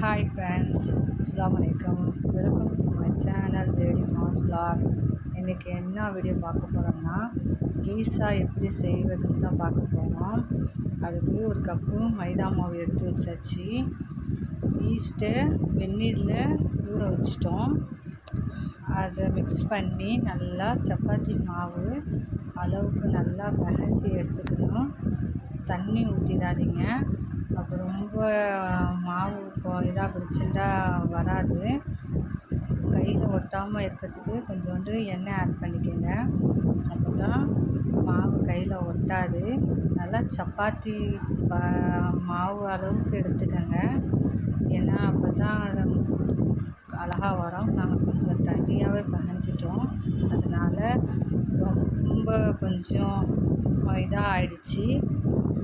Hi friends அஸ்லாம் வலைக்கம் welcome to my channel JD mass vlog இன்றைக்கி என்ன வீடியோ பார்க்க போகிறோம்னா பீஸா எப்படி செய்வதுன்னு தான் பார்க்க போகிறோம் அதுக்கு ஒரு கப்பு மைதா மாவு எடுத்து வச்சாச்சு. ஈஸ்ட்டு வெந்நீரில் ஊற வச்சிட்டோம். அதை மிக்ஸ் பண்ணி நல்லா சப்பாத்தி மாவு அளவுக்கு நல்லா பிசைஞ்சி எடுத்துக்கணும். தண்ணி ஊற்றிடாதீங்க அப்போ ரொம்ப மாவு இப்போ இதாக பிடிச்சிருந்தா வராது. கையில் ஒட்டாமல் இருக்கிறதுக்கு கொஞ்சோண்டு எண்ணெய் ஆட் பண்ணிக்கோங்க. அப்போ தான் மாவு கையில் ஒட்டாது. நல்லா சப்பாத்தி ப மாவு அளவுக்கு எடுத்துக்கோங்க. ஏன்னா அப்போ தான் அழகாக வரும். நாங்கள் கொஞ்சம் தண்ணியாகவே பகஞ்சிட்டோம் அதனால் ரொம்ப கொஞ்சம் இதாக ஆயிடுச்சு.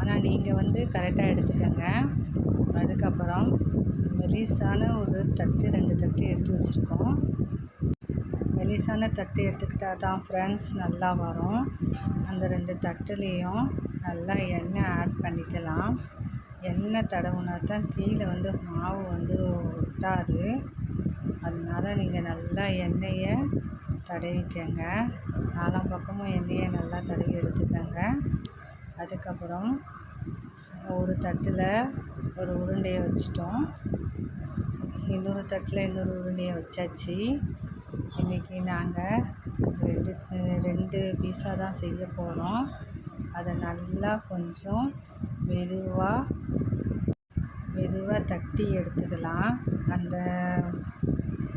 ஆனால் நீங்கள் வந்து கரெக்டாக எடுத்துக்கோங்க. அதுக்கப்புறம் மெலிசான ஒரு தட்டு ரெண்டு தட்டு எடுத்து வச்சுருக்கோம். மெலிசான தட்டு எடுத்துக்கிட்டால் தான் ஃப்ரெண்ட்ஸ் நல்லா வரும். அந்த ரெண்டு தட்டுலேயும் நல்லா எண்ணெய் ஆட் பண்ணிக்கலாம். எண்ணெய் தடவுனா தான் கீழே வந்து மாவு வந்து ஒட்டாது. அதனால் நீங்கள் நல்லா எண்ணெயை தடவிக்கங்க. நாலா பக்கமும் எண்ணெயை நல்லா தடவி எடுத்துக்கோங்க. அதுக்கப்புறம் ஒரு தட்டில் ஒரு உருண்டையை வச்சுட்டோம். இன்னொரு தட்டில் இன்னொரு உருண்டையை வச்சாச்சு. இன்றைக்கி நாங்கள் ரெண்டு ரெண்டு பீஸா தான் செய்ய போகிறோம். அதை நல்லா கொஞ்சம் மெதுவாக மெதுவாக தட்டி எடுத்துக்கலாம். அந்த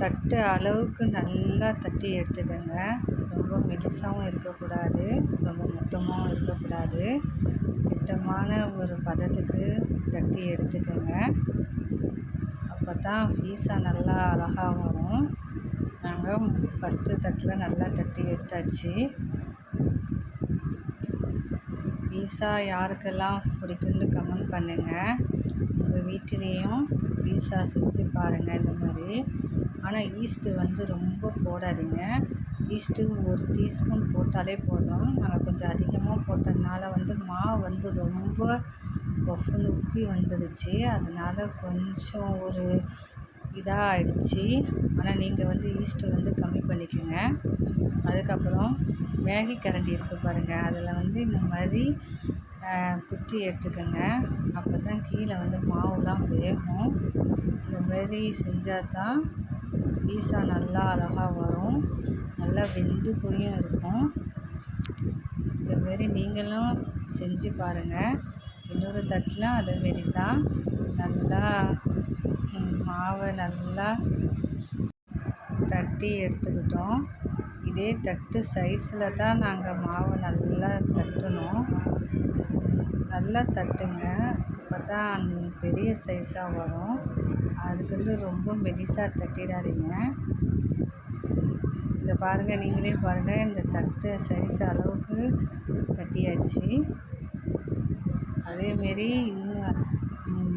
தட்டு அளவுக்கு நல்லா தட்டி எடுத்துக்கோங்க. ரொம்ப மெலிசாகவும் இருக்கக்கூடாது ரொம்ப முத்தமாகவும் இருக்கக்கூடாது. திட்டமான ஒரு பதத்துக்கு தட்டி எடுத்துக்கோங்க. அப்போ தான் பீஸா நல்லா அழகாக வரும். நாங்கள் ஃபஸ்ட்டு தட்டில் நல்லா தட்டி எடுத்தாச்சு. பீஸா யாருக்கெல்லாம் பிடிக்குன்னு கமெண்ட் பண்ணுங்கள் வீட்டிலையும் பீஸா செஞ்சு பாருங்கள் இந்த மாதிரி. ஆனால் ஈஸ்ட்டு வந்து ரொம்ப போடாதீங்க. ஈஸ்ட்டு ஒரு டீஸ்பூன் போட்டாலே போதும். நாங்கள் கொஞ்சம் அதிகமாக போட்டதுனால வந்து மாவு வந்து ரொம்ப பஃப்னு உப்பி வந்துடுச்சு. அதனால் கொஞ்சம் ஒரு இதாக ஆயிடுச்சு. ஆனால் நீங்கள் வந்து ஈஸ்ட்டு வந்து கம்மி பண்ணிக்கோங்க. அதுக்கப்புறம் மேகி கரண்டி இருக்குது பாருங்கள் அதில் வந்து இந்த மாதிரி குத்தி எடுத்துக்கோங்க. அப்போ தான் கீழே வந்து மாவுலாம் வேகும். இந்த மாதிரி செஞ்சால் தான் பீஸா நல்லா அழகாக வரும். நல்லா வெந்து போயும் இருக்கும். இதுமாரி நீங்களும் செஞ்சு பாருங்கள் இன்னொரு தட்டில் அதேமாரி தான். நல்லா மாவை நல்லா தட்டி எடுத்துக்கிட்டோம். இதே தட்டு சைஸில் தான் நாங்கள் மாவை நல்லா தட்டணும். நல்லா தட்டுங்க. அப்போ தான் பெரிய சைஸாக வரும். அதுக்குன்னு ரொம்ப மெலிசாக தட்டிடாதீங்க. இதை பாருங்கள் நீங்களே பாருங்கள் இந்த தட்டு சைஸ் அளவுக்கு தட்டியாச்சு அதேமாரி இன்னும்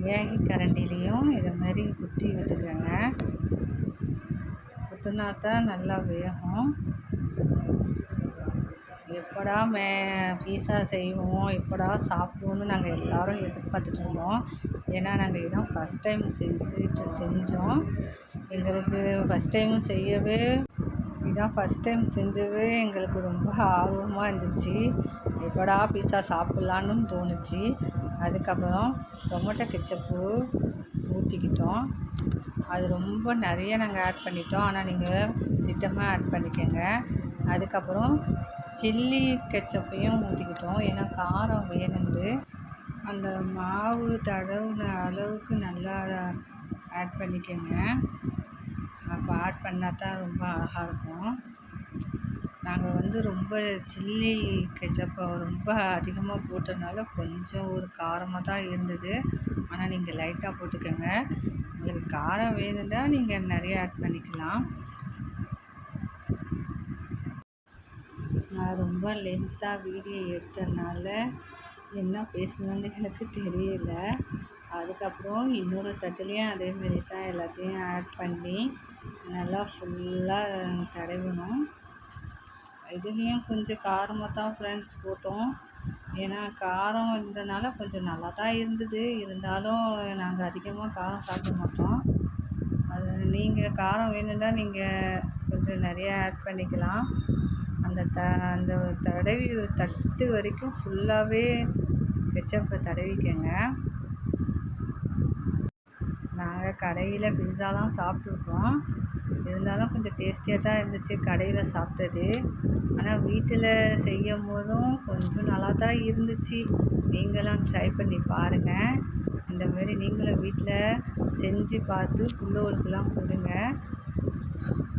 மேகி கரண்டிலையும் இதை மாதிரி குத்தி விட்டுக்கோங்க. குத்துனா தான் நல்லா வேகும். எப்படா மே பீஸா செய்வோம் எப்படா சாப்பிடுவோன்னு நாங்கள் எல்லோரும் எதிர்பார்த்துட்டு இருந்தோம் ஏன்னா நாங்கள் இதான் ஃபஸ்ட் டைம் செஞ்சுட்டு செஞ்சோம். எங்களுக்கு ஃபஸ்ட் டைம் செய்யவே இதான் ஃபஸ்ட் டைம் செஞ்சவே எங்களுக்கு ரொம்ப ஆர்வமாக இருந்துச்சு. எப்படா பீஸா சாப்பிட்லான்னு தோணுச்சு. அதுக்கப்புறம் டொமேட்டோ கெச்சப்பு ஊற்றிக்கிட்டோம் அது ரொம்ப நிறைய நாங்கள் ஆட் பண்ணிட்டோம். ஆனால் நீங்கள் திட்டமாக ஆட் பண்ணிக்கோங்க. அதுக்கப்புறம் சில்லி கெச்சப்பையும் ஊற்றிக்கிட்டோம் ஏன்னா காரம் வேணுண்டு அந்த மாவு தடவின அளவுக்கு நல்லா ஆட் பண்ணிக்கோங்க. அப்போ ஆட் பண்ணால் தான் ரொம்ப அழகாக இருக்கும். நாங்கள் வந்து ரொம்ப சில்லி கெச்சப்பை ரொம்ப அதிகமாக போட்டதுனால கொஞ்சம் ஒரு காரமாக தான் இருந்தது. ஆனால் நீங்கள் லைட்டாக போட்டுக்கோங்க. உங்களுக்கு காரம் வேணுன்னால் நீங்கள் நிறைய ஆட் பண்ணிக்கலாம். நான் ரொம்ப லென்த்தாக வீடியோ எடுத்ததுனால என்ன பேசணுன்னு எனக்கு தெரியல. அதுக்கப்புறம் இன்னொரு தட்டுலேயும் அதேமாரி தான் எல்லாத்தையும் ஆட் பண்ணி நல்லா ஃபுல்லாக தடவணும். இதுலேயும் கொஞ்சம் காரமாக தான் ஃப்ரெண்ட்ஸ் போட்டோம். ஏன்னா காரம் இருந்ததுனால கொஞ்சம் நல்லா தான் இருந்தது. இருந்தாலும் நாங்கள் அதிகமாக காரம் சாப்பிட மாட்டோம். அது நீங்கள் காரம் வேணும்னா நீங்கள் கொஞ்சம் நிறையா ஆட் பண்ணிக்கலாம். அந்த த அந்த தடவி தட்டு வரைக்கும் ஃபுல்லாகவே கெச்சப்பை தடவிக்கங்க. நாங்கள் கடையில் பிஸாலாம் சாப்பிட்ருக்கோம் இருந்தாலும் கொஞ்சம் டேஸ்டியாக தான் இருந்துச்சு கடையில் சாப்பிட்டது. ஆனால் வீட்டில் செய்யும் போதும் கொஞ்சம் நல்லா தான் இருந்துச்சு. நீங்களும் ட்ரை பண்ணி பாருங்கள் இந்தமாரி நீங்களும் வீட்டில் செஞ்சு பார்த்து புள்ளோலுக்கெல்லாம் கொடுங்க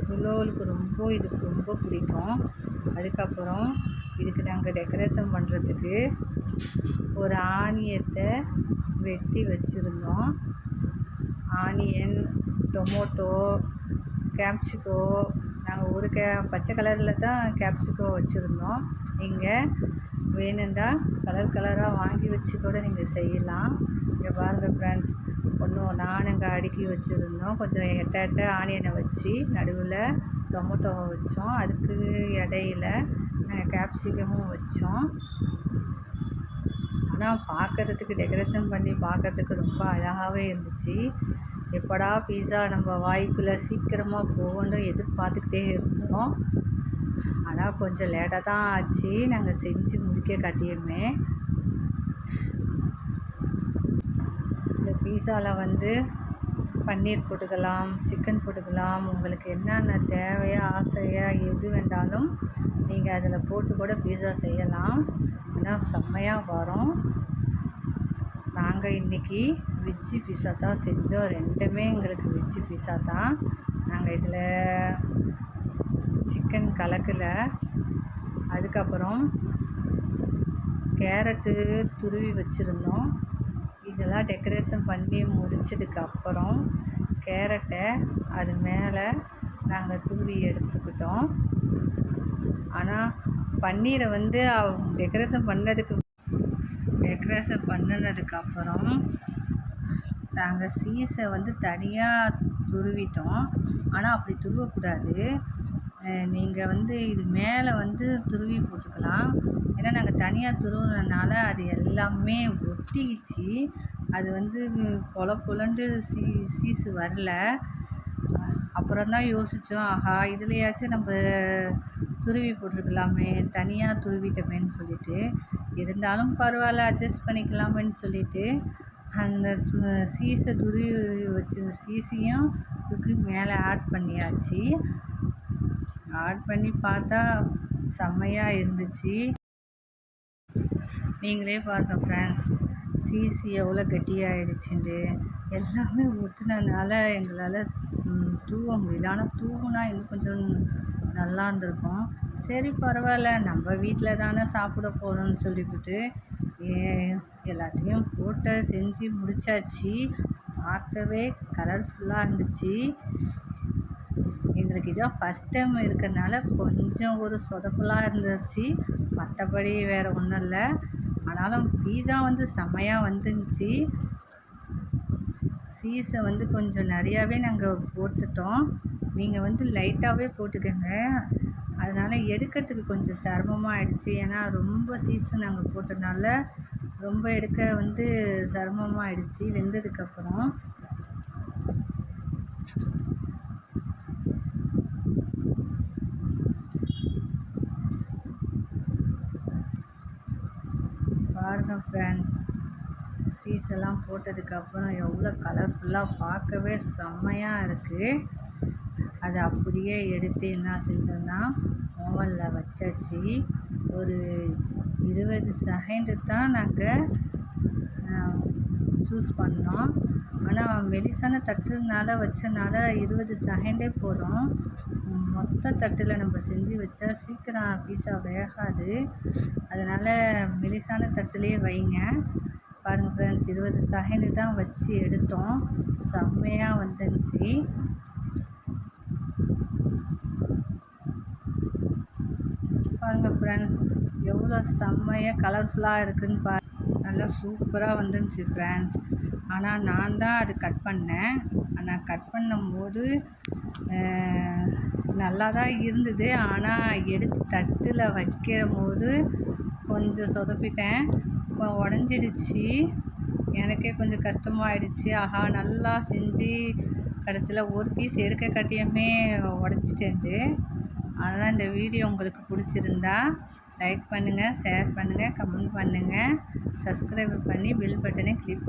புள்ளோலுக்கு ரொம்ப இது ரொம்ப பிடிக்கும். அதுக்கப்புறம் இதுக்கு நாங்கள் டெக்கரேஷன் பண்ணுறதுக்கு ஒரு ஆனியத்தை வெட்டி வச்சுருந்தோம். ஆனியன் டொமோட்டோ கேப்சிகோ நாங்கள் ஒரு கே பச்சை கலரில் தான் கேப்சிகோ வச்சுருந்தோம். நீங்கள் வேணுண்டா கலர் கலராக வாங்கி வச்சு கூட நீங்கள் செய்யலாம். இங்கே பாருங்கள் ஃப்ரெண்ட்ஸ் ஒன்று ஒன்றா அடுக்கி வச்சுருந்தோம். கொஞ்சம் எட்ட எட்ட ஆனியனை வச்சு நடுவில் டொமேட்டோவை வச்சோம். அதுக்கு இடையில நாங்கள் கேப்சிகமும் வச்சோம். ஆனால் பார்க்கறதுக்கு டெக்கரேஷன் பண்ணி பார்க்கறதுக்கு ரொம்ப அழகாகவே இருந்துச்சு. எப்படா பீஸா நம்ம வாய்க்குள்ளே சீக்கிரமாக போகணுன்னு எதிர்பார்த்துக்கிட்டே இருந்தோம். ஆனால் கொஞ்சம் லேட்டாக தான் ஆச்சு. நாங்கள் செஞ்சு முடிக்க கட்டியுமே. பீஸாவில் வந்து பன்னீர் போட்டுக்கலாம் சிக்கன் போட்டுக்கலாம். உங்களுக்கு என்னென்ன தேவையோ ஆசையாக எது வேண்டாலும் நீங்கள் அதில் போட்டு கூட பீஸா செய்யலாம். ஆனால் செம்மையாக வரும். நாங்கள் இன்றைக்கி வெஜ்ஜி பீஸா தான் செஞ்சோம். ரெண்டுமே எங்களுக்கு வெஜ்ஜி பீஸா தான். நாங்கள் இதில் சிக்கன் கலக்கலை. அதுக்கப்புறம் கேரட்டு துருவி வச்சுருந்தோம். இதெல்லாம் டெக்கரேஷன் பண்ணி முடிச்சதுக்கப்புறம் கேரட்டை அது மேலே நாங்கள் தூவி எடுத்துக்கிட்டோம். ஆனால் பன்னீரை வந்து டெக்கரேஷன் பண்ணதுக்கு டெக்கரேஷன் பண்ணினதுக்கப்புறம் நாங்கள் சீஸை வந்து தனியாக துருவிட்டோம். ஆனால் அப்படி துருவக்கூடாது. நீங்கள் வந்து இது மேலே வந்து துருவி போட்டுக்கலாம். ஏன்னா நாங்கள் தனியாக துருவினனால அது எல்லாமே ஒட்டிக்கிச்சு. அது வந்து பொல புலண்டு சீ சீசு வரல. அப்புறம் தான் யோசித்தோம் ஆஹா இதுலையாச்சும் நம்ம துருவி போட்டிருக்கலாமே தனியாக துருவிட்டோமேன்னு சொல்லிட்டு. இருந்தாலும் பரவாயில்ல அட்ஜஸ்ட் பண்ணிக்கலாமேன்னு சொல்லிட்டு அந்த து சீஸை துருவி வச்சு சீஸையும் தூக்கி மேலே ஆட் பண்ணியாச்சு. ஆட் பண்ணி பார்த்தா செம்மையாக இருந்துச்சு. நீங்களே பாருங்கள் ஃப்ரெண்ட்ஸ் சீசி எவ்வளோ கெட்டியாகிடுச்சுண்டு எல்லாமே ஊற்றுனதுனால எங்களால் தூவ முடியல. ஆனால் தூவுனா இன்னும் கொஞ்சம் நல்லா இருந்திருக்கும். சரி பரவாயில்ல. நம்ம வீட்டில் தானே சாப்பிட போகிறோம்னு சொல்லிவிட்டு எல்லாத்தையும் போட்டு செஞ்சு முடிச்சாச்சு. பார்க்கவே கலர்ஃபுல்லாக இருந்துச்சு. எங்களுக்கு இதான் ஃபஸ்ட் டைம் இருக்கிறனால கொஞ்சம் ஒரு சொதப்பலாக இருந்துச்சு. மற்றபடி வேறு ஒன்றும் இல்லை. ஆனாலும் பீஸா வந்து செம்மையாக வந்துருந்துச்சி சீஸை வந்து கொஞ்சம் நிறையாவே நாங்கள் போட்டுட்டோம். நீங்கள் வந்து லைட்டாகவே போட்டுக்கோங்க. அதனால் எடுக்கிறதுக்கு கொஞ்சம் சிரமமாக ஆயிடுச்சு. ஏன்னா ரொம்ப சீஸ் நாங்கள் போட்டதுனால ரொம்ப எடுக்க வந்து சிரமமாக ஆயிடுச்சு வெந்ததுக்கப்புறம் பாருங்கள் ஃப்ரெண்ட்ஸ் சீஸ் எல்லாம் போட்டதுக்கப்புறம் எவ்வளோ கலர்ஃபுல்லாக பார்க்கவே செம்மையாக இருக்குது அதை அப்படியே எடுத்து என்ன செஞ்சோன்னா ஓவனில் வச்சாச்சு. ஒரு இருபது செகண்டு தான் நாங்கள் சூஸ் பண்ணோம். ஆனால் மெலிசான தட்டுனால வச்சனால இருபது செகண்டே போதும். மொத்த தட்டில் நம்ம செஞ்சு வச்சா சீக்கிரம் பீஸா வேகாது. அதனால் மெலிசான தட்டுலேயே வைங்க. பாருங்கள் ஃப்ரெண்ட்ஸ் இருபது செகண்டு தான் வச்சு எடுத்தோம். செம்மையாக வந்துருந்துச்சு பாருங்கள் ஃப்ரெண்ட்ஸ் எவ்வளோ செம்மையாக கலர்ஃபுல்லாக இருக்குதுன்னு பா நல்லா சூப்பராக வந்துருந்துச்சு ஃப்ரெண்ட்ஸ் ஆனால் நான் தான் அது கட் பண்ணேன். நான் கட் பண்ணும்போது நல்லா தான் இருந்தது. ஆனால் எடுத்து தட்டில் வைக்கிற போது கொஞ்சம் சொதப்பிட்டேன். உடஞ்சிடுச்சி உடஞ்சிடுச்சு. எனக்கே கொஞ்சம் கஷ்டமாயிடுச்சு. ஆஹா நல்லா செஞ்சு கடைசியில் ஒரு பீஸ் எடுக்க கட்டியுமே உடச்சிட்டேன்ட்டு. அதனால் இந்த வீடியோ உங்களுக்கு பிடிச்சிருந்தா லைக் பண்ணுங்கள் ஷேர் பண்ணுங்கள் கமெண்ட் பண்ணுங்கள் சப்ஸ்கிரைப் பண்ணி பெல் பட்டனை கிளிக் பண்ணுங்கள்